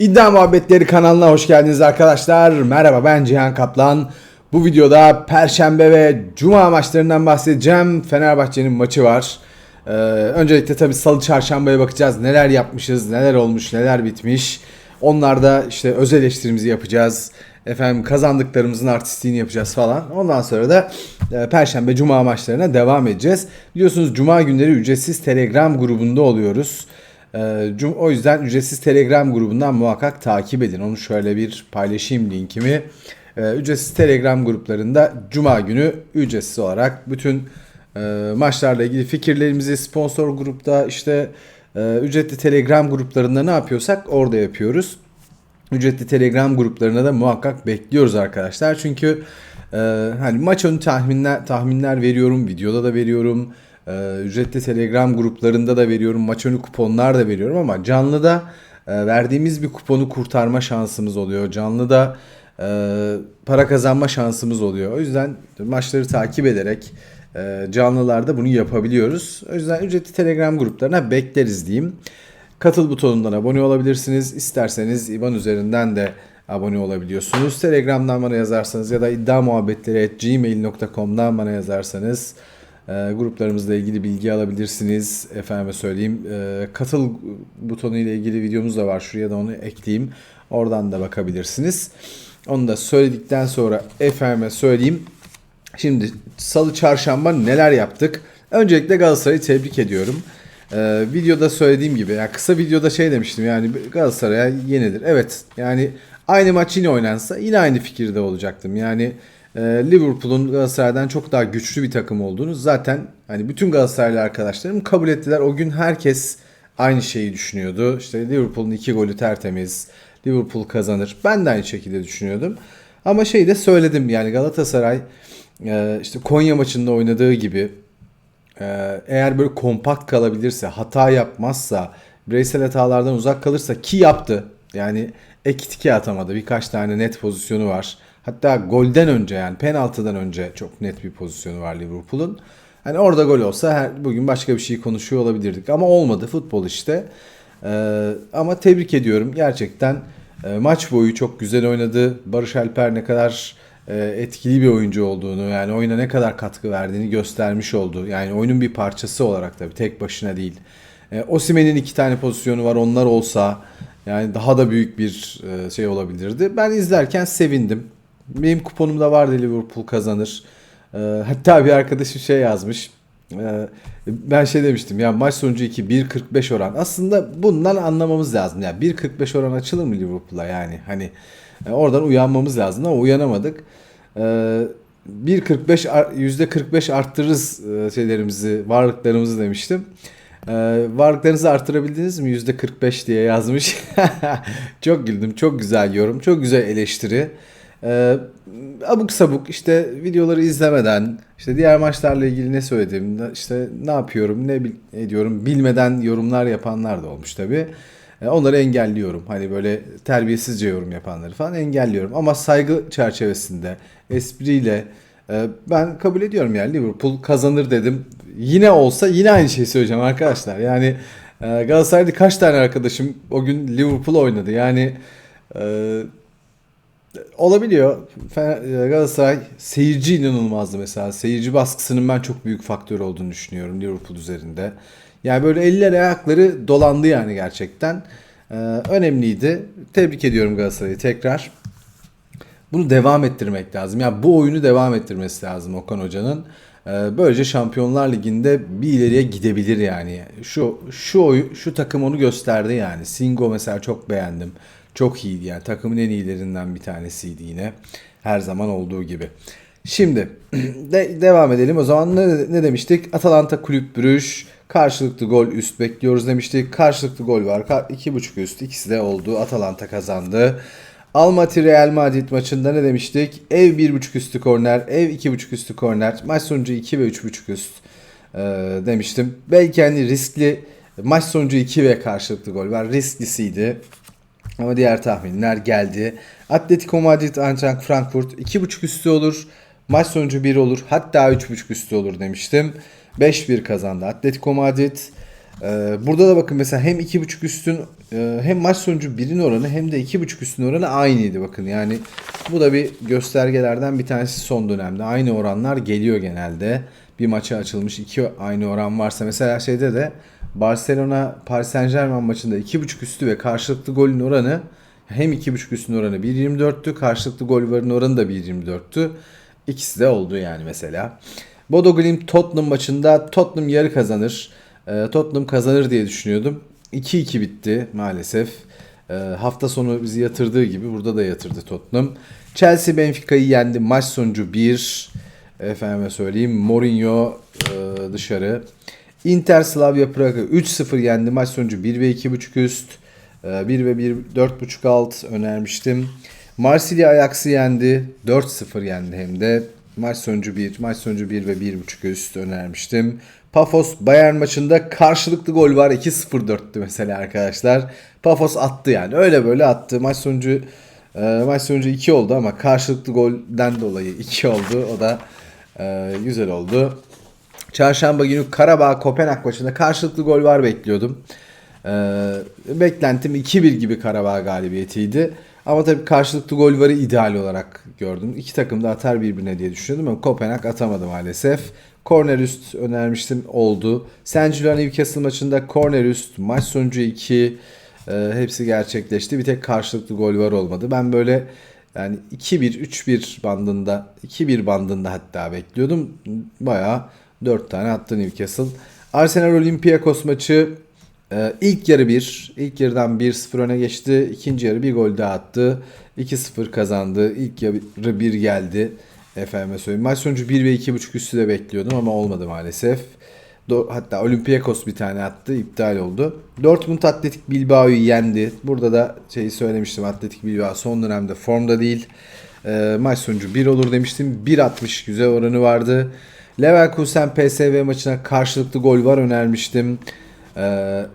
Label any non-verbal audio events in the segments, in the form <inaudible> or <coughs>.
İddia Muhabbetleri kanalına hoş geldiniz arkadaşlar. Merhaba ben Cihan Kaplan. Bu videoda Perşembe ve Cuma maçlarından bahsedeceğim. Fenerbahçe'nin maçı var. Ee, öncelikle tabii Salı Çarşamba'ya bakacağız. Neler yapmışız, neler olmuş, neler bitmiş. Onlarda işte öz eleştirimizi yapacağız. Efendim kazandıklarımızın artistliğini yapacağız falan. Ondan sonra da e, Perşembe Cuma maçlarına devam edeceğiz. Biliyorsunuz Cuma günleri ücretsiz Telegram grubunda oluyoruz. Ee, O yüzden ücretsiz Telegram grubundan muhakkak takip edin. Onu şöyle bir paylaşayım linkimi. Ee, Ücretsiz Telegram gruplarında Cuma günü ücretsiz olarak bütün e, maçlarla ilgili fikirlerimizi sponsor grupta işte e, ücretli Telegram gruplarında ne yapıyorsak orada yapıyoruz. Ücretli Telegram gruplarına da muhakkak bekliyoruz arkadaşlar. Çünkü e, hani maç önü tahminler tahminler veriyorum, videoda da veriyorum. E, ücretli Telegram gruplarında da veriyorum, maç önü kuponlar da veriyorum ama canlıda e, verdiğimiz bir kuponu kurtarma şansımız oluyor. Canlıda e, para kazanma şansımız oluyor. O yüzden maçları takip ederek e, canlılarda bunu yapabiliyoruz. O yüzden ücretli Telegram gruplarına bekleriz diyeyim. Katıl butonundan abone olabilirsiniz. İsterseniz IBAN üzerinden de abone olabiliyorsunuz. Telegram'dan bana yazarsanız ya da iddiamuhabbetleri.gmail.com'dan bana yazarsanız e, gruplarımızla ilgili bilgi alabilirsiniz. Efendime söyleyeyim. E, katıl butonu ile ilgili videomuz da var. Şuraya da onu ekleyeyim. Oradan da bakabilirsiniz. Onu da söyledikten sonra efendime söyleyeyim. Şimdi salı çarşamba neler yaptık? Öncelikle Galatasaray'ı tebrik ediyorum. Ee, videoda söylediğim gibi yani kısa videoda şey demiştim yani Galatasaray'a yenilir. Evet yani aynı maç yine oynansa yine aynı fikirde olacaktım. Yani Liverpool'un Galatasaray'dan çok daha güçlü bir takım olduğunu zaten hani bütün Galatasaraylı arkadaşlarım kabul ettiler. O gün herkes aynı şeyi düşünüyordu. İşte Liverpool'un iki golü tertemiz. Liverpool kazanır. Ben de aynı şekilde düşünüyordum. Ama şey de söyledim yani Galatasaray e, işte Konya maçında oynadığı gibi ee, eğer böyle kompakt kalabilirse, hata yapmazsa, bireysel hatalardan uzak kalırsa ki yaptı. Yani ek atamadı. Birkaç tane net pozisyonu var. Hatta golden önce yani penaltıdan önce çok net bir pozisyonu var Liverpool'un. Hani orada gol olsa her, bugün başka bir şey konuşuyor olabilirdik ama olmadı futbol işte. Ee, ama tebrik ediyorum gerçekten e, maç boyu çok güzel oynadı. Barış Alper ne kadar e, etkili bir oyuncu olduğunu yani oyuna ne kadar katkı verdiğini göstermiş oldu. Yani oyunun bir parçası olarak tabii tek başına değil. E, Osimen'in iki tane pozisyonu var onlar olsa yani daha da büyük bir e, şey olabilirdi. Ben izlerken sevindim. Benim kuponumda vardı Liverpool kazanır. E, hatta bir arkadaşım şey yazmış. E, ben şey demiştim ya maç sonucu 2 1.45 oran. Aslında bundan anlamamız lazım. Yani 1.45 oran açılır mı Liverpool'a yani? Hani e, oradan uyanmamız lazım ama uyanamadık. E, 1.45 ar- %45 arttırırız e, şeylerimizi, varlıklarımızı demiştim. Varlıklarınızı arttırabildiniz mi? %45 diye yazmış. <laughs> çok güldüm. Çok güzel yorum. Çok güzel eleştiri. E, abuk sabuk işte videoları izlemeden işte diğer maçlarla ilgili ne söyledim işte ne yapıyorum ne ediyorum bilmeden yorumlar yapanlar da olmuş tabi. Onları engelliyorum. Hani böyle terbiyesizce yorum yapanları falan engelliyorum. Ama saygı çerçevesinde espriyle e, ben kabul ediyorum yani Liverpool kazanır dedim. Yine olsa yine aynı şeyi söyleyeceğim arkadaşlar. Yani e, Galatasaray'da kaç tane arkadaşım o gün Liverpool oynadı. Yani e, olabiliyor. E, Galatasaray seyirci inanılmazdı mesela. Seyirci baskısının ben çok büyük faktör olduğunu düşünüyorum Liverpool üzerinde. Yani böyle eller ayakları dolandı yani gerçekten. Ee, önemliydi. Tebrik ediyorum Galatasaray'ı tekrar. Bunu devam ettirmek lazım. Yani bu oyunu devam ettirmesi lazım Okan Hoca'nın. Ee, böylece Şampiyonlar Ligi'nde bir ileriye gidebilir yani. Şu şu oy, şu takım onu gösterdi yani. Singo mesela çok beğendim. Çok iyiydi yani. Takımın en iyilerinden bir tanesiydi yine. Her zaman olduğu gibi. Şimdi <clears throat> de, devam edelim. O zaman ne, ne demiştik? Atalanta Kulüp Brüj karşılıklı gol üst bekliyoruz demiştik. Karşılıklı gol var. Ka- iki buçuk üst. ikisi de oldu. Atalanta kazandı. Almaty Real Madrid maçında ne demiştik? Ev 1.5 üstü korner, ev 2.5 üstü korner. Maç sonucu 2 ve 3.5 üst e, demiştim. Belki hani riskli maç sonucu 2 ve karşılıklı gol var. Risklisiydi. Ama diğer tahminler geldi. Atletico Madrid Eintracht Frankfurt 2.5 üstü olur. Maç sonucu 1 olur. Hatta 3.5 üstü olur demiştim. 5-1 kazandı Atletico Madrid. Ee, burada da bakın mesela hem 2.5 üstün e, hem maç sonucu birin oranı hem de 2.5 üstün oranı aynıydı bakın. Yani bu da bir göstergelerden bir tanesi son dönemde. Aynı oranlar geliyor genelde. Bir maça açılmış iki aynı oran varsa mesela şeyde de Barcelona Paris Saint Germain maçında 2.5 üstü ve karşılıklı golün oranı hem 2.5 üstün oranı 1.24'tü. Karşılıklı gol varın oranı da 1.24'tü. İkisi de oldu yani mesela. Bodo Glimt Tottenham maçında Tottenham yarı kazanır. Ee, Tottenham kazanır diye düşünüyordum. 2-2 bitti maalesef. Ee, hafta sonu bizi yatırdığı gibi burada da yatırdı Tottenham. Chelsea Benfica'yı yendi. Maç sonucu 1. Efendime söyleyeyim Mourinho e, dışarı. Inter Slavia Praga 3-0 yendi. Maç sonucu 1 ve 2.5 üst. Ee, 1 ve 1 4.5 alt önermiştim. Marsilya Ajax'ı yendi. 4-0 yendi hem de. Maç sonucu 1, maç sonucu 1 ve 1.5 üst önermiştim. Pafos Bayern maçında karşılıklı gol var. 2-0-4'tü mesela arkadaşlar. Pafos attı yani. Öyle böyle attı. Maç sonucu e, maç sonucu 2 oldu ama karşılıklı golden dolayı 2 oldu. O da e, güzel oldu. Çarşamba günü Karabağ Kopenhag maçında karşılıklı gol var bekliyordum. E, beklentim 2-1 gibi Karabağ galibiyetiydi. Ama tabii karşılıklı gol varı ideal olarak gördüm. İki takım da atar birbirine diye düşünüyordum ama Kopenhag atamadı maalesef. Korner üst önermiştim oldu. Julian Newcastle maçında korner üst maç sonucu 2 e, hepsi gerçekleşti. Bir tek karşılıklı gol var olmadı. Ben böyle yani 2-1 3-1 bandında 2-1 bandında hatta bekliyordum. Bayağı 4 tane attı Newcastle. Arsenal Olympiakos maçı ee, ilk yarı 1. ilk yarıdan 1-0 öne geçti. İkinci yarı bir gol daha attı. 2-0 kazandı. İlk yarı 1 geldi. Efendime söyleyeyim. Maç sonucu 1 ve 2.5 üstü de bekliyordum ama olmadı maalesef. Do- Hatta Olympiakos bir tane attı. iptal oldu. Dortmund Atletik Bilbao'yu yendi. Burada da şeyi söylemiştim. Atletik Bilbao son dönemde formda değil. Ee, maç sonucu 1 olur demiştim. 1.60 güzel oranı vardı. Leverkusen PSV maçına karşılıklı gol var önermiştim. Ee,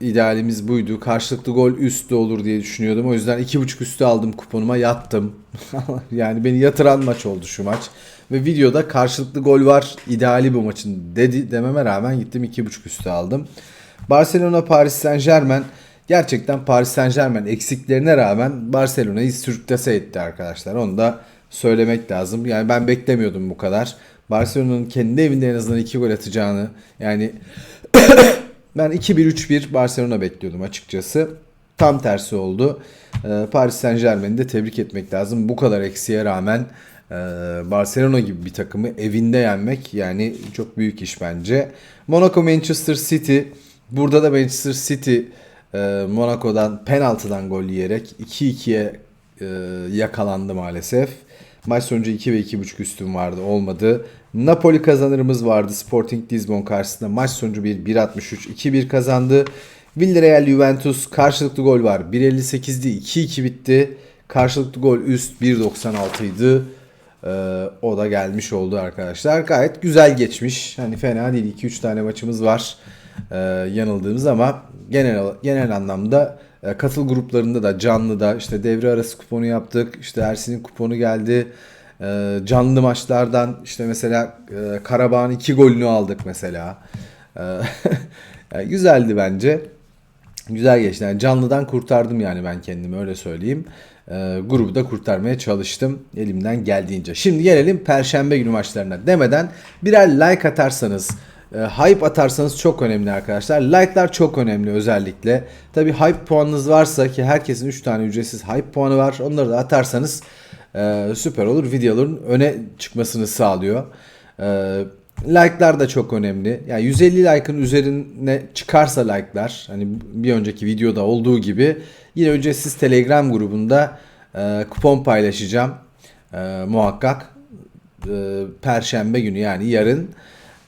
idealimiz buydu. Karşılıklı gol üstü olur diye düşünüyordum. O yüzden 2.5 üstü aldım kuponuma yattım. <laughs> yani beni yatıran maç oldu şu maç. Ve videoda karşılıklı gol var ideali bu maçın dedi dememe rağmen gittim 2.5 üstü aldım. Barcelona Paris Saint Germain gerçekten Paris Saint Germain eksiklerine rağmen Barcelona'yı sürüklese etti arkadaşlar. Onu da söylemek lazım. Yani ben beklemiyordum bu kadar. Barcelona'nın kendi evinde en azından 2 gol atacağını yani <coughs> ben 2-1-3-1 Barcelona bekliyordum açıkçası. Tam tersi oldu. Ee, Paris Saint Germain'i de tebrik etmek lazım. Bu kadar eksiğe rağmen e, Barcelona gibi bir takımı evinde yenmek yani çok büyük iş bence. Monaco Manchester City. Burada da Manchester City e, Monaco'dan penaltıdan gol yiyerek 2-2'ye e, yakalandı maalesef. Maç sonucu 2 ve 2.5 üstün vardı olmadı. Napoli kazanırımız vardı Sporting Lisbon karşısında. Maç sonucu 1 1.63 2-1 kazandı. Villarreal Juventus karşılıklı gol var. 1.58'di 2-2 bitti. Karşılıklı gol üst 1.96 idi. Ee, o da gelmiş oldu arkadaşlar. Gayet güzel geçmiş. Hani fena değil. 2-3 tane maçımız var. Ee, yanıldığımız ama genel genel anlamda katıl gruplarında da canlı da işte devre arası kuponu yaptık. İşte Ersin'in kuponu geldi. E, canlı maçlardan işte mesela e, Karabağ'ın iki golünü aldık mesela. <laughs> güzeldi bence. Güzel geçti. Yani canlıdan kurtardım yani ben kendimi öyle söyleyeyim. E, grubu da kurtarmaya çalıştım elimden geldiğince. Şimdi gelelim Perşembe günü maçlarına demeden birer like atarsanız e, hype atarsanız çok önemli arkadaşlar. Like'lar çok önemli özellikle. Tabi hype puanınız varsa ki herkesin 3 tane ücretsiz hype puanı var. Onları da atarsanız e, süper olur. Videoların öne çıkmasını sağlıyor. E, like'lar da çok önemli. Yani 150 like'ın üzerine çıkarsa like'lar hani bir önceki videoda olduğu gibi yine ücretsiz Telegram grubunda e, kupon paylaşacağım. E, muhakkak e, Perşembe günü yani yarın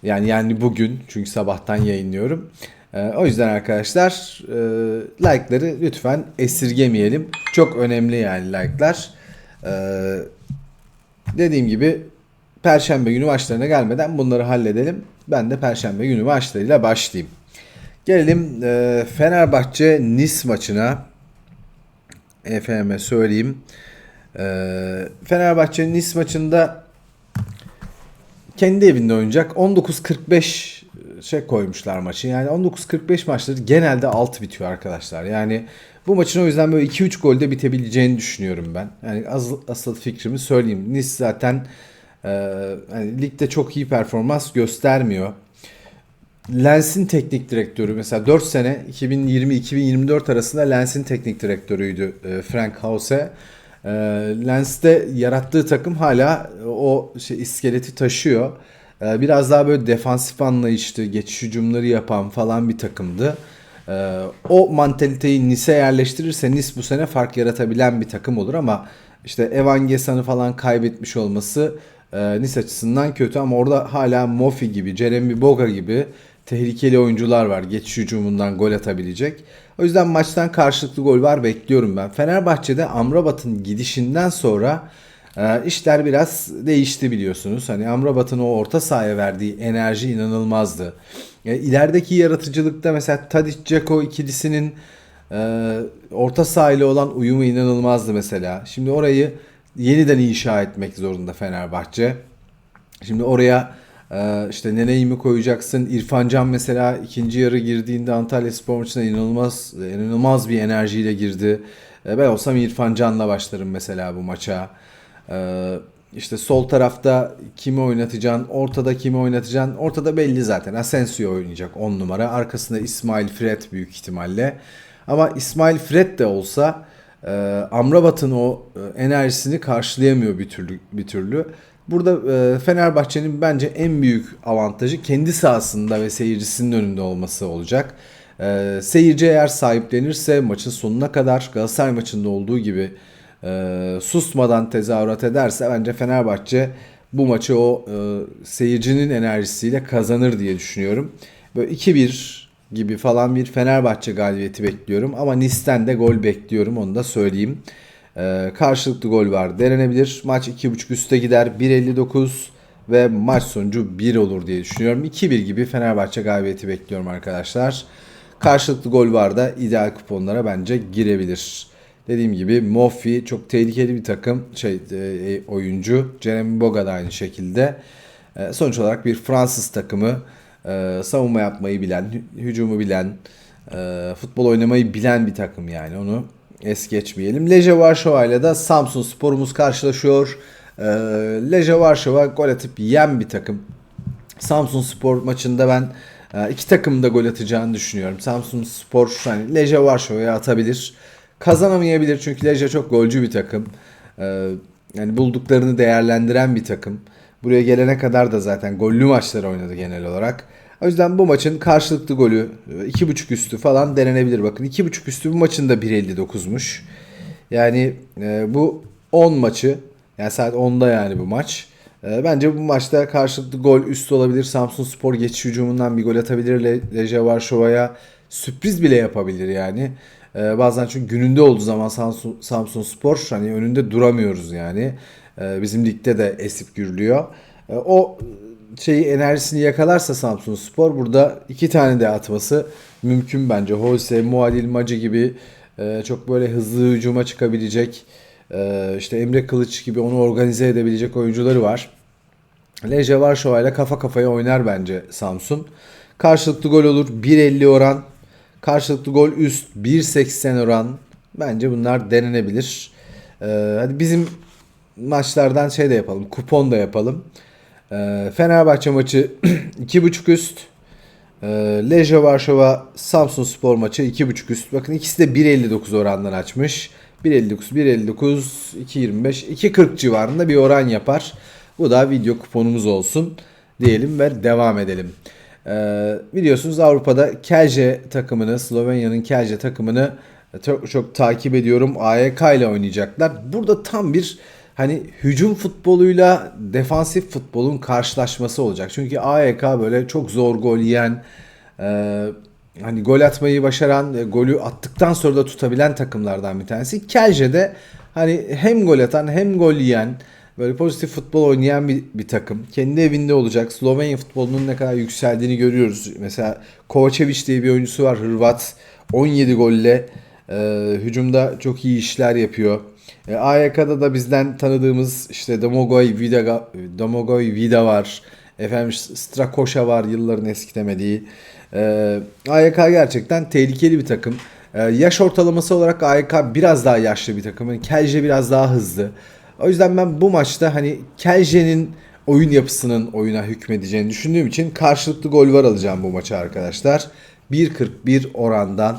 yani yani bugün çünkü sabahtan yayınlıyorum. Ee, o yüzden arkadaşlar e, like'ları lütfen esirgemeyelim. Çok önemli yani like'lar. Ee, dediğim gibi Perşembe günü maçlarına gelmeden bunları halledelim. Ben de Perşembe günü maçlarıyla başlayayım. Gelelim e, Fenerbahçe Nis maçına. Efendime söyleyeyim. E, Fenerbahçe Nis maçında kendi evinde oynayacak. 19.45 şey koymuşlar maçı. Yani 19.45 maçları genelde 6 bitiyor arkadaşlar. Yani bu maçın o yüzden böyle 2-3 golde bitebileceğini düşünüyorum ben. Yani asıl, asıl fikrimi söyleyeyim. Nice zaten e, hani ligde çok iyi performans göstermiyor. Lens'in teknik direktörü mesela 4 sene 2020-2024 arasında Lens'in teknik direktörüydü e, Frank Hause. E, Lens'te yarattığı takım hala o şey iskeleti taşıyor. E, biraz daha böyle defansif anlayışlı, geçiş hücumları yapan falan bir takımdı. E, o mantaliteyi Nice'e yerleştirirse Nice bu sene fark yaratabilen bir takım olur ama işte Evan Gesan'ı falan kaybetmiş olması e, Nice açısından kötü ama orada hala Mofi gibi, Jeremy Boga gibi tehlikeli oyuncular var. Geçiş hücumundan gol atabilecek. O yüzden maçtan karşılıklı gol var bekliyorum ben. Fenerbahçe'de Amrabat'ın gidişinden sonra e, işler biraz değişti biliyorsunuz. Hani Amrabat'ın o orta sahaya verdiği enerji inanılmazdı. E, ilerideki yaratıcılıkta mesela Tadic Ceko ikilisinin e, orta sahayla olan uyumu inanılmazdı mesela. Şimdi orayı yeniden inşa etmek zorunda Fenerbahçe. Şimdi oraya ee, işte Nene'yi koyacaksın? İrfan Can mesela ikinci yarı girdiğinde Antalya Spor maçına inanılmaz inanılmaz bir enerjiyle girdi. Ee, ben olsam İrfan Can'la başlarım mesela bu maça. Ee, işte sol tarafta kimi oynatacaksın, ortada kimi oynatacaksın. Ortada belli zaten. Asensio oynayacak 10 numara. Arkasında İsmail Fred büyük ihtimalle. Ama İsmail Fred de olsa e, Amrabat'ın o e, enerjisini karşılayamıyor bir türlü bir türlü. Burada e, Fenerbahçe'nin bence en büyük avantajı kendi sahasında ve seyircisinin önünde olması olacak. E, seyirci eğer sahiplenirse maçın sonuna kadar Galatasaray maçında olduğu gibi e, susmadan tezahürat ederse bence Fenerbahçe bu maçı o e, seyircinin enerjisiyle kazanır diye düşünüyorum. Böyle 2-1 gibi falan bir Fenerbahçe galibiyeti bekliyorum ama Nis'ten de gol bekliyorum onu da söyleyeyim. Ee, karşılıklı gol var denenebilir. Maç 2.5 üste gider 1.59 ve maç sonucu 1 olur diye düşünüyorum. 2-1 gibi Fenerbahçe galibiyeti bekliyorum arkadaşlar. Karşılıklı gol var da ideal kuponlara bence girebilir. Dediğim gibi Moffi çok tehlikeli bir takım şey e, oyuncu. Jeremy Boga da aynı şekilde. E, sonuç olarak bir Fransız takımı e, savunma yapmayı bilen, hücumu bilen, e, futbol oynamayı bilen bir takım yani onu es geçmeyelim. Leje Varşova ile de Samsun Spor'umuz karşılaşıyor. E, Leje Varşova gol atıp yen bir takım. Samsun Spor maçında ben e, iki takım da gol atacağını düşünüyorum. Samsun Spor hani Leje Varşova'ya atabilir. Kazanamayabilir çünkü Leje çok golcü bir takım. E, yani bulduklarını değerlendiren bir takım. Buraya gelene kadar da zaten gollü maçlar oynadı genel olarak. O yüzden bu maçın karşılıklı golü 2.5 üstü falan denenebilir. Bakın 2.5 üstü bu maçın da 1.59'muş. Yani e, bu 10 maçı yani saat 10'da yani bu maç. E, bence bu maçta karşılıklı gol üstü olabilir. Samsun Spor geçiş hücumundan bir gol atabilir. Le Leje Varşova'ya sürpriz bile yapabilir yani. E, bazen çünkü gününde olduğu zaman Samsun, Samsun Spor hani önünde duramıyoruz yani. E, bizim ligde de esip gürlüyor. E, o şeyi enerjisini yakalarsa Samsun Spor burada iki tane de atması mümkün bence. Holse, Muadil Macı gibi e, çok böyle hızlı hücuma çıkabilecek e, işte Emre Kılıç gibi onu organize edebilecek oyuncuları var. Leje Varşova ile kafa kafaya oynar bence Samsun. Karşılıklı gol olur 1.50 oran. Karşılıklı gol üst 1.80 oran. Bence bunlar denenebilir. Ee, hadi bizim maçlardan şey de yapalım. Kupon da yapalım. E, Fenerbahçe maçı <clears throat> 2.5 üst. E, Lejia Varşova Samsun Spor maçı 2.5 üst. Bakın ikisi de 1.59 orandan açmış. 1.59, 1.59, 2.25, 2.40 civarında bir oran yapar. Bu da video kuponumuz olsun diyelim ve devam edelim. Ee, biliyorsunuz Avrupa'da Kelce takımını, Slovenya'nın Kelce takımını çok, çok takip ediyorum. AYK ile oynayacaklar. Burada tam bir hani hücum futboluyla defansif futbolun karşılaşması olacak. Çünkü AEK böyle çok zor gol yiyen e, hani gol atmayı başaran ve golü attıktan sonra da tutabilen takımlardan bir tanesi. Kelce de hani hem gol atan hem gol yiyen böyle pozitif futbol oynayan bir, bir takım. Kendi evinde olacak. Slovenya futbolunun ne kadar yükseldiğini görüyoruz. Mesela Kovacevic diye bir oyuncusu var Hırvat. 17 golle e, hücumda çok iyi işler yapıyor. E, AYK'da da bizden tanıdığımız işte Domogoj Vida, Domogoj Vida var. Efendim Strakoşa var yılların eskitemediği. Ee, AYK gerçekten tehlikeli bir takım. Ee, yaş ortalaması olarak AYK biraz daha yaşlı bir takım. Yani Kelce biraz daha hızlı. O yüzden ben bu maçta hani Kelce'nin oyun yapısının oyuna hükmedeceğini düşündüğüm için karşılıklı gol var alacağım bu maça arkadaşlar. 1.41 orandan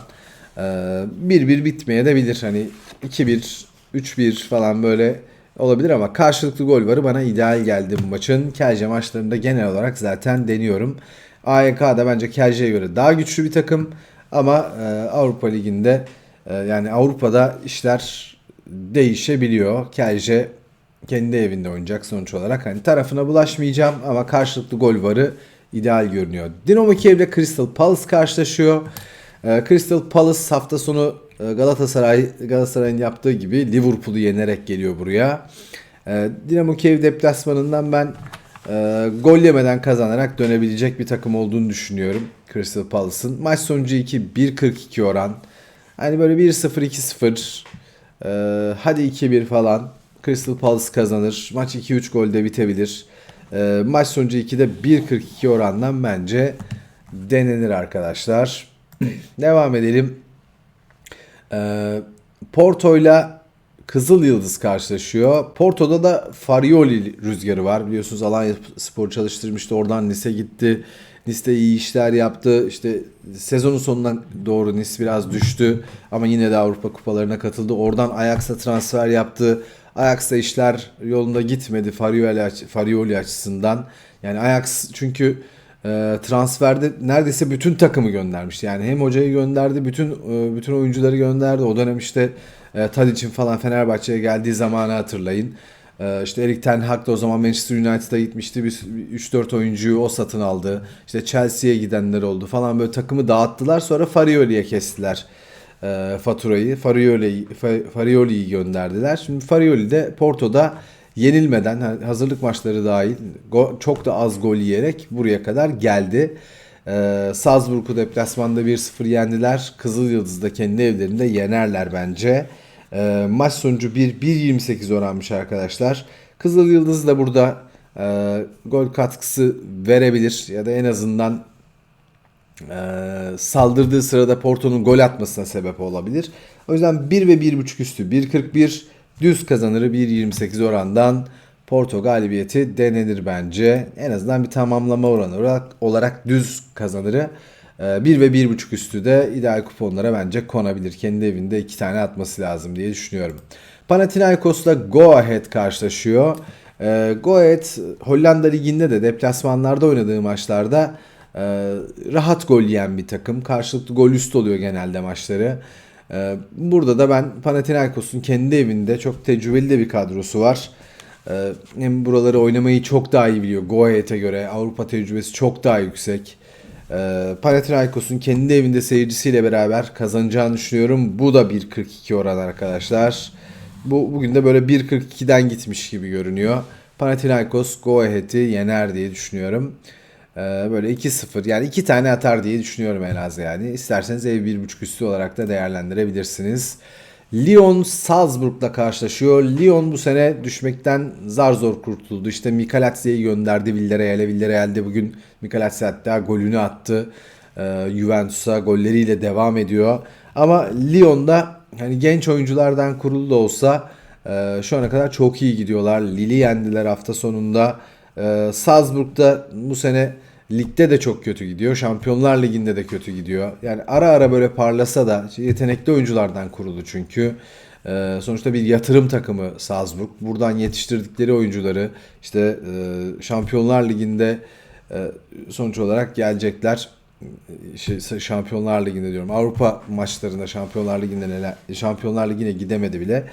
ee, 1-1 bitmeye de bilir. Hani 2-1, 3-1 falan böyle olabilir ama karşılıklı gol varı bana ideal geldi bu maçın. Kelce maçlarında genel olarak zaten deniyorum. AYK da bence Kelce'ye göre daha güçlü bir takım ama e, Avrupa Ligi'nde e, yani Avrupa'da işler değişebiliyor. Kelce kendi evinde oynayacak sonuç olarak. Hani tarafına bulaşmayacağım ama karşılıklı gol varı ideal görünüyor. Dinamo Kiev ile Crystal Palace karşılaşıyor. E, Crystal Palace hafta sonu Galatasaray Galatasaray'ın yaptığı gibi Liverpool'u yenerek geliyor buraya. E, Dinamo Kiev deplasmanından ben e, gol yemeden kazanarak dönebilecek bir takım olduğunu düşünüyorum Crystal Palace'ın. Maç sonucu 2 1.42 oran. Hani böyle 1-0 2-0 e, hadi 2-1 falan. Crystal Palace kazanır. Maç 2-3 golde bitebilir. E, maç sonucu 2'de 1.42 orandan bence denenir arkadaşlar. Devam edelim. E, Porto'yla Kızıl Yıldız karşılaşıyor. Porto'da da Farioli rüzgarı var. Biliyorsunuz Alanya Spor çalıştırmıştı. Oradan Nice gitti. Nice'de iyi işler yaptı. İşte sezonun sonuna doğru Nice biraz düştü. Ama yine de Avrupa kupalarına katıldı. Oradan Ajax'a transfer yaptı. Ajax'ta işler yolunda gitmedi Farioli, Farioli açısından. Yani Ajax çünkü e, transferde neredeyse bütün takımı göndermişti. Yani hem hocayı gönderdi, bütün e, bütün oyuncuları gönderdi. O dönem işte e, Tadic'in falan Fenerbahçe'ye geldiği zamanı hatırlayın. E, işte Erik Ten Hag da o zaman Manchester United'a gitmişti. Bir 3-4 oyuncuyu o satın aldı. İşte Chelsea'ye gidenler oldu falan böyle takımı dağıttılar. Sonra Farioli'ye kestiler e, faturayı. Farioli'yi Farioli'yi gönderdiler. Şimdi Farioli de Porto'da yenilmeden hazırlık maçları dahil çok da az gol yiyerek buraya kadar geldi. Ee, Salzburg'u deplasmanda 1-0 yendiler. Kızıl Yıldız'da kendi evlerinde yenerler bence. Ee, maç sonucu 1-1-28 oranmış arkadaşlar. Kızıl Yıldız da burada e, gol katkısı verebilir ya da en azından e, saldırdığı sırada Porto'nun gol atmasına sebep olabilir. O yüzden 1 ve 1.5 üstü 1.41 düz kazanırı 1.28 orandan Porto galibiyeti denenir bence. En azından bir tamamlama oranı olarak, olarak düz kazanırı. 1 ee, ve 1.5 üstü de ideal kuponlara bence konabilir. Kendi evinde 2 tane atması lazım diye düşünüyorum. Panathinaikos'la Go Ahead karşılaşıyor. Ee, Go Ahead Hollanda Ligi'nde de deplasmanlarda oynadığı maçlarda e, rahat gol yiyen bir takım. Karşılıklı gol üst oluyor genelde maçları. Ee, burada da ben Panathinaikos'un kendi evinde çok tecrübeli de bir kadrosu var. Ee, hem buraları oynamayı çok daha iyi biliyor. Goet'e göre Avrupa tecrübesi çok daha yüksek. Ee, Panathinaikos'un kendi evinde seyircisiyle beraber kazanacağını düşünüyorum. Bu da 1.42 oran arkadaşlar. Bu bugün de böyle 1.42'den gitmiş gibi görünüyor. Panathinaikos Go Ahead'i yener diye düşünüyorum. Ee, böyle 2-0 yani iki tane atar diye düşünüyorum en az yani. İsterseniz ev 1.5 üstü olarak da değerlendirebilirsiniz. Lyon Salzburg'la karşılaşıyor. Lyon bu sene düşmekten zar zor kurtuldu. İşte Mikalatse'yi gönderdi Villarreal'e. Villarreal'de bugün Mikalatse hatta golünü attı. Ee, Juventus'a golleriyle devam ediyor. Ama Lyon'da hani genç oyunculardan kurulu da olsa e, şu ana kadar çok iyi gidiyorlar. Lille yendiler hafta sonunda. Ee, Salzburg'da bu sene Ligde de çok kötü gidiyor. Şampiyonlar Ligi'nde de kötü gidiyor. Yani ara ara böyle parlasa da yetenekli oyunculardan kurulu çünkü. Ee, sonuçta bir yatırım takımı Salzburg. Buradan yetiştirdikleri oyuncuları işte e, Şampiyonlar Ligi'nde e, sonuç olarak gelecekler. Şampiyonlar Ligi'nde diyorum. Avrupa maçlarında Şampiyonlar Ligi'nde neler Şampiyonlar Ligi'ne gidemedi bile.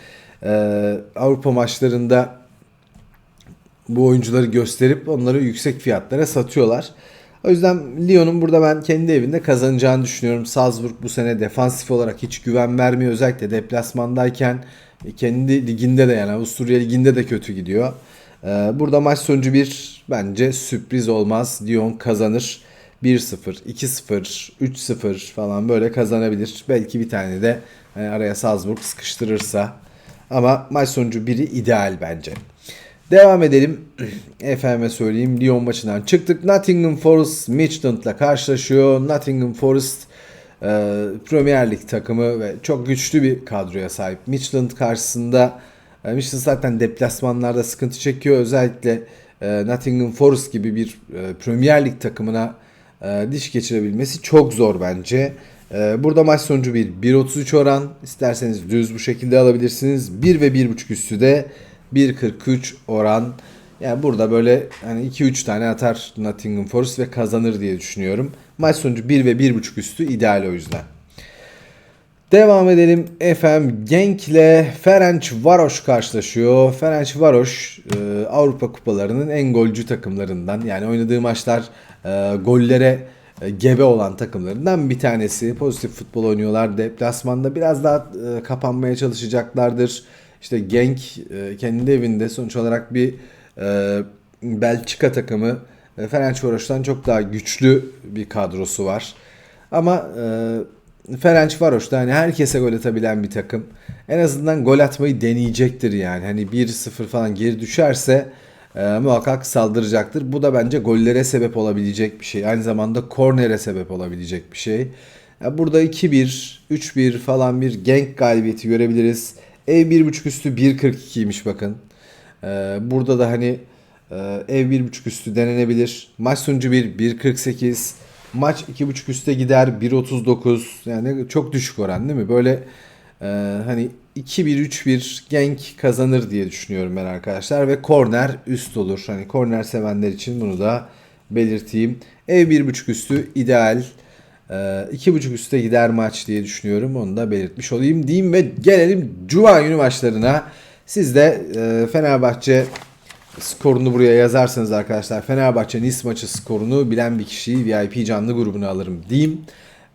Ee, Avrupa maçlarında bu oyuncuları gösterip onları yüksek fiyatlara satıyorlar. O yüzden Lyon'un burada ben kendi evinde kazanacağını düşünüyorum. Salzburg bu sene defansif olarak hiç güven vermiyor. Özellikle deplasmandayken kendi liginde de yani Avusturya liginde de kötü gidiyor. Ee, burada maç sonucu bir bence sürpriz olmaz. Lyon kazanır. 1-0, 2-0, 3-0 falan böyle kazanabilir. Belki bir tane de araya Salzburg sıkıştırırsa. Ama maç sonucu biri ideal bence. Devam edelim. <clears throat> Efendime söyleyeyim Lyon maçından çıktık. Nottingham Forest Midtjylland'la karşılaşıyor. Nottingham Forest e, Premier Lig takımı ve çok güçlü bir kadroya sahip. Midtjylland karşısında e, Midtjylland zaten deplasmanlarda sıkıntı çekiyor. Özellikle e, Nottingham Forest gibi bir e, Premier Lig takımına e, diş geçirebilmesi çok zor bence. E, burada maç sonucu bir 1.33 oran. İsterseniz düz bu şekilde alabilirsiniz. 1 ve 1.5 üstü de 1.43 oran. Yani burada böyle hani 2-3 tane atar Nottingham Forest ve kazanır diye düşünüyorum. Maç sonucu 1 ve 1.5 üstü ideal o yüzden. Devam edelim. FM Genk ile Ferenc Varoş karşılaşıyor. Ferenc Varoş e, Avrupa kupalarının en golcü takımlarından. Yani oynadığı maçlar e, gollere e, gebe olan takımlarından bir tanesi. Pozitif futbol oynuyorlar. Deplasmanda biraz daha kapanmaya çalışacaklardır. İşte Genk e, kendi evinde sonuç olarak bir e, Belçika takımı. E, Ferenc Varoş'tan çok daha güçlü bir kadrosu var. Ama e, Ferenc Varoş da hani herkese gol atabilen bir takım. En azından gol atmayı deneyecektir yani. Hani 1-0 falan geri düşerse e, muhakkak saldıracaktır. Bu da bence gollere sebep olabilecek bir şey. Aynı zamanda kornere sebep olabilecek bir şey. Burada 2-1, 3-1 falan bir Genk galibiyeti görebiliriz. Ev 1.5 üstü 1.42'ymiş bakın. Ee, burada da hani e, ev 1.5 üstü denenebilir. Maç sonucu 1 1.48. Maç 2.5 üste gider 1.39. Yani çok düşük oran değil mi? Böyle e, hani 2-1-3-1 Genk kazanır diye düşünüyorum ben arkadaşlar. Ve korner üst olur. Hani korner sevenler için bunu da belirteyim. Ev 1.5 üstü ideal. Ee, iki buçuk üste gider maç diye düşünüyorum. Onu da belirtmiş olayım diyeyim ve gelelim Cuma günü maçlarına. Siz de e, Fenerbahçe skorunu buraya yazarsanız arkadaşlar Fenerbahçe Nice maçı skorunu bilen bir kişiyi VIP canlı grubuna alırım diyeyim.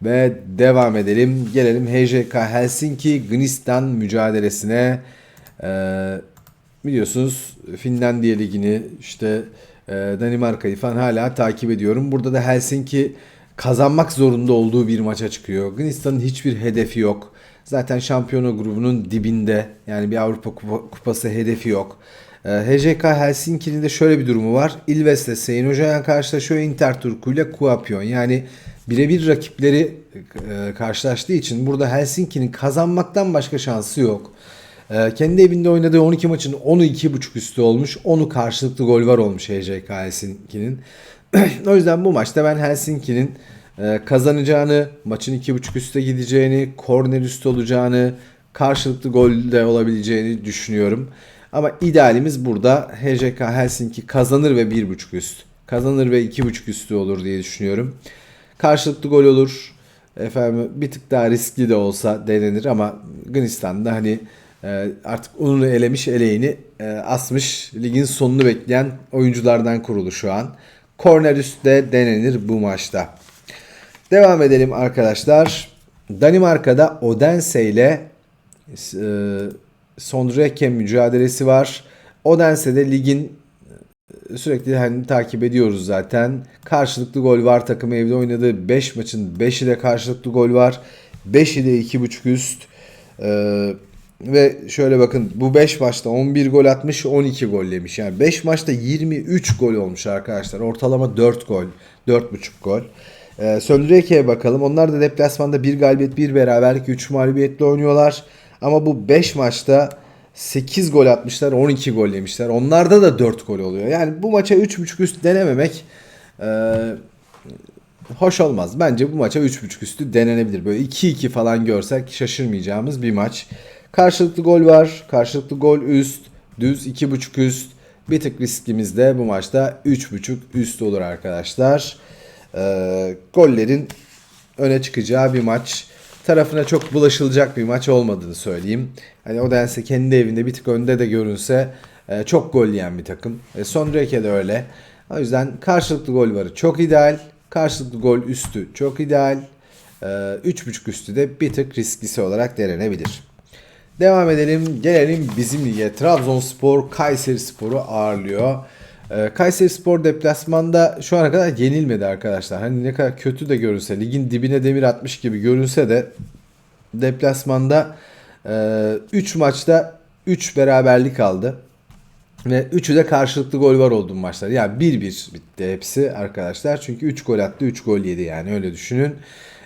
Ve devam edelim. Gelelim HJK Helsinki Gnistan mücadelesine. Ee, biliyorsunuz Finlandiya Ligi'ni işte e, Danimarka'yı falan hala takip ediyorum. Burada da Helsinki kazanmak zorunda olduğu bir maça çıkıyor. Gnistan'ın hiçbir hedefi yok. Zaten şampiyona grubunun dibinde. Yani bir Avrupa Kupa- kupası hedefi yok. Ee, HJK Helsinki'nin de şöyle bir durumu var. Ilves ile Sayın Hoca'ya karşılaşıyor. Inter Turku ile Kuopio. Yani birebir rakipleri e, karşılaştığı için burada Helsinki'nin kazanmaktan başka şansı yok. Ee, kendi evinde oynadığı 12 maçın 10'u 2.5 üstü olmuş. 10'u karşılıklı gol var olmuş HJK Helsinki'nin. <clears throat> o yüzden bu maçta ben Helsinki'nin e, kazanacağını, maçın 2.5 üste gideceğini, korner üstü olacağını, karşılıklı golde olabileceğini düşünüyorum. Ama idealimiz burada HJK Helsinki kazanır ve 1.5 üst. Kazanır ve 2.5 üstü olur diye düşünüyorum. Karşılıklı gol olur. Efendim bir tık daha riskli de olsa denenir ama Gnistan'da hani e, artık ununu elemiş eleğini e, asmış ligin sonunu bekleyen oyunculardan kurulu şu an. Korner üstte denenir bu maçta. Devam edelim arkadaşlar. Danimarka'da Odense ile e, Sondreke mücadelesi var. Odense'de ligin e, sürekli hani takip ediyoruz zaten. Karşılıklı gol var takım evde oynadığı 5 maçın 5'i de karşılıklı gol var. 5'i de 2.5 üst. Ee, ve şöyle bakın bu 5 maçta 11 gol atmış 12 gol yemiş. Yani 5 maçta 23 gol olmuş arkadaşlar. Ortalama 4 gol. 4.5 gol. Ee, Söndüreke'ye bakalım. Onlar da deplasmanda 1 galibiyet 1 beraberlik 3 mağlubiyetle oynuyorlar. Ama bu 5 maçta 8 gol atmışlar 12 gol yemişler. Onlarda da 4 gol oluyor. Yani bu maça 3.5 üst denememek e, hoş olmaz. Bence bu maça 3.5 üstü denenebilir. Böyle 2-2 falan görsek şaşırmayacağımız bir maç. Karşılıklı gol var. Karşılıklı gol üst. Düz 2.5 üst. Bir tık riskimiz de bu maçta 3.5 üst olur arkadaşlar. Ee, gollerin öne çıkacağı bir maç. Tarafına çok bulaşılacak bir maç olmadığını söyleyeyim. Hani Odense kendi evinde bir tık önde de görünse e, çok gol yiyen bir takım. E, Sondreke de öyle. O yüzden karşılıklı gol varı çok ideal. Karşılıklı gol üstü çok ideal. E, 3.5 üstü de bir tık risklisi olarak denenebilir. Devam edelim. Gelelim bizim lige. Trabzonspor Kayseri Spor'u ağırlıyor. Ee, Kayseri Spor deplasmanda şu ana kadar yenilmedi arkadaşlar. Hani ne kadar kötü de görünse, ligin dibine demir atmış gibi görünse de deplasmanda 3 maçta 3 beraberlik aldı. Ve üçü de karşılıklı gol var olduğu maçlar. Yani 1-1 bitti hepsi arkadaşlar. Çünkü 3 gol attı 3 gol yedi yani öyle düşünün.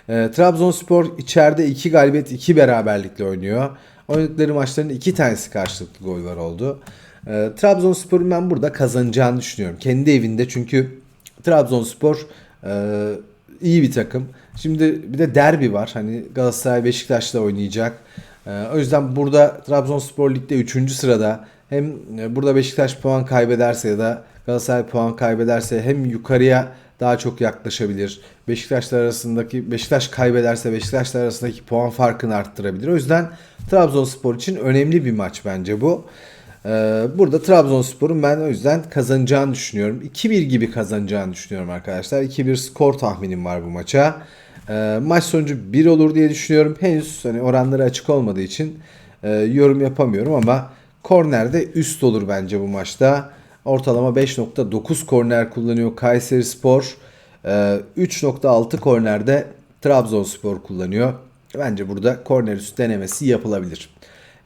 E, Trabzonspor içeride 2 galibiyet 2 beraberlikle oynuyor. Oynadıkları maçların 2 tanesi karşılıklı gol var oldu. E, Trabzonspor'un ben burada kazanacağını düşünüyorum. Kendi evinde çünkü Trabzonspor e, iyi bir takım. Şimdi bir de derbi var. Hani Galatasaray Beşiktaş'la oynayacak. E, o yüzden burada Trabzonspor Lig'de 3. sırada hem e, burada Beşiktaş puan kaybederse ya da Galatasaray puan kaybederse hem yukarıya daha çok yaklaşabilir. Beşiktaşlar arasındaki Beşiktaş kaybederse Beşiktaşlar arasındaki puan farkını arttırabilir. O yüzden Trabzonspor için önemli bir maç bence bu. Ee, burada Trabzonspor'un ben o yüzden kazanacağını düşünüyorum. 2-1 gibi kazanacağını düşünüyorum arkadaşlar. 2-1 skor tahminim var bu maça. Ee, maç sonucu 1 olur diye düşünüyorum. Henüz hani oranları açık olmadığı için e, yorum yapamıyorum ama kornerde üst olur bence bu maçta. Ortalama 5.9 korner kullanıyor Kayseri Spor. Ee, 3.6 kornerde Trabzonspor kullanıyor. Bence burada korner üst denemesi yapılabilir.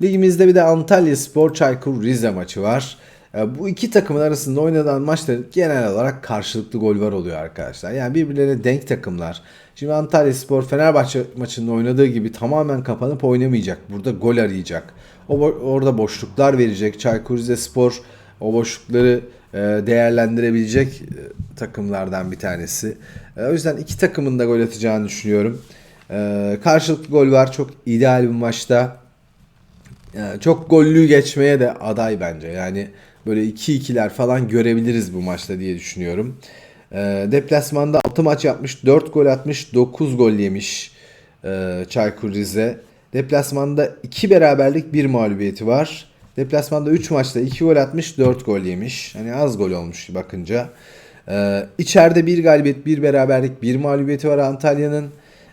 Ligimizde bir de Antalya Spor Çaykur Rize maçı var. Ee, Bu iki takımın arasında oynanan maçların genel olarak karşılıklı gol var oluyor arkadaşlar. Yani birbirlerine denk takımlar. Şimdi Antalya Spor Fenerbahçe maçında oynadığı gibi tamamen kapanıp oynamayacak. Burada gol arayacak. O orada boşluklar verecek. Çaykur Rizespor o boşlukları e, değerlendirebilecek e, takımlardan bir tanesi. E, O yüzden iki takımın da gol atacağını düşünüyorum. Karşılıklı gol var. Çok ideal bir maçta. Çok gollü geçmeye de aday bence. Yani böyle 2-2'ler falan görebiliriz bu maçta diye düşünüyorum. Deplasmanda 6 maç yapmış, 4 gol atmış, 9 gol yemiş Çaykur Rize. Deplasmanda 2 beraberlik 1 mağlubiyeti var. Deplasmanda 3 maçta 2 gol atmış, 4 gol yemiş. Hani az gol olmuş bakınca. Ee, içeride 1 galibiyet, 1 beraberlik, 1 mağlubiyeti var Antalya'nın.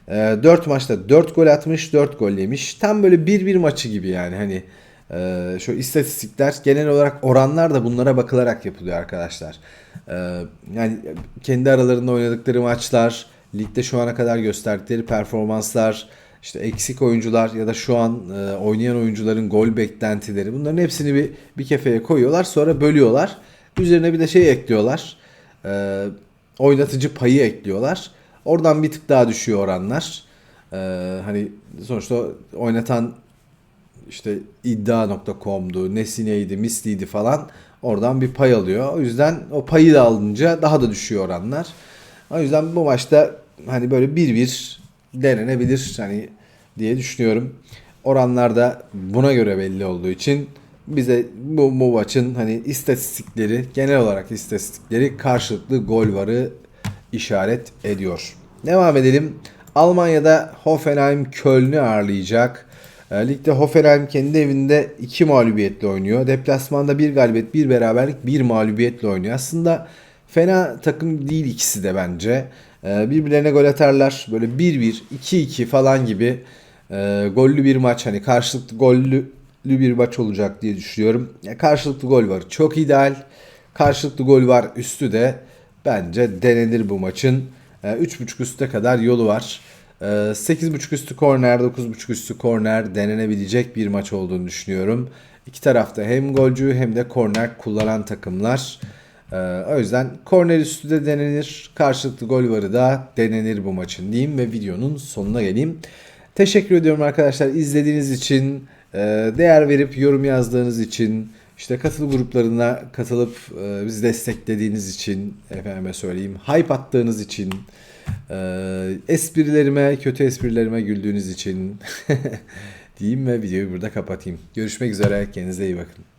E, 4 maçta 4 gol atmış, 4 gol yemiş. Tam böyle 1-1 maçı gibi yani hani e, şu istatistikler genel olarak oranlar da bunlara bakılarak yapılıyor arkadaşlar. E, yani kendi aralarında oynadıkları maçlar, ligde şu ana kadar gösterdikleri performanslar, işte eksik oyuncular ya da şu an e, oynayan oyuncuların gol beklentileri bunların hepsini bir bir kefeye koyuyorlar sonra bölüyorlar. Üzerine bir de şey ekliyorlar. E, oynatıcı payı ekliyorlar. Oradan bir tık daha düşüyor oranlar. Ee, hani sonuçta oynatan işte iddia.com'du, Nesine'ydi, Misli'ydi falan oradan bir pay alıyor. O yüzden o payı da alınca daha da düşüyor oranlar. O yüzden bu maçta hani böyle 1-1 denenebilir hani diye düşünüyorum. Oranlar da buna göre belli olduğu için bize bu, maçın hani istatistikleri genel olarak istatistikleri karşılıklı gol varı işaret ediyor. Devam edelim. Almanya'da Hoffenheim Köln'ü ağırlayacak. E, Ligde Hoffenheim kendi evinde 2 mağlubiyetle oynuyor. Deplasmanda 1 galibiyet, 1 beraberlik, 1 mağlubiyetle oynuyor. Aslında fena takım değil ikisi de bence. E, Birbirlerine gol atarlar. Böyle 1-1, 2-2 falan gibi e, gollü bir maç. Hani karşılıklı gollü bir maç olacak diye düşünüyorum. Ya karşılıklı gol var. Çok ideal. Karşılıklı gol var. Üstü de bence denenir bu maçın. E, 3.5 üste kadar yolu var. E, 8.5 üstü korner, 9.5 üstü korner denenebilecek bir maç olduğunu düşünüyorum. İki tarafta hem golcü hem de korner kullanan takımlar. E, o yüzden korner üstü de denenir. Karşılıklı gol varı da denenir bu maçın diyeyim ve videonun sonuna geleyim. Teşekkür ediyorum arkadaşlar izlediğiniz için, e, değer verip yorum yazdığınız için, işte katıl gruplarına katılıp e, bizi desteklediğiniz için, efendime söyleyeyim, hype attığınız için, e, esprilerime, kötü esprilerime güldüğünüz için <laughs> diyeyim ve videoyu burada kapatayım. Görüşmek üzere, kendinize iyi bakın.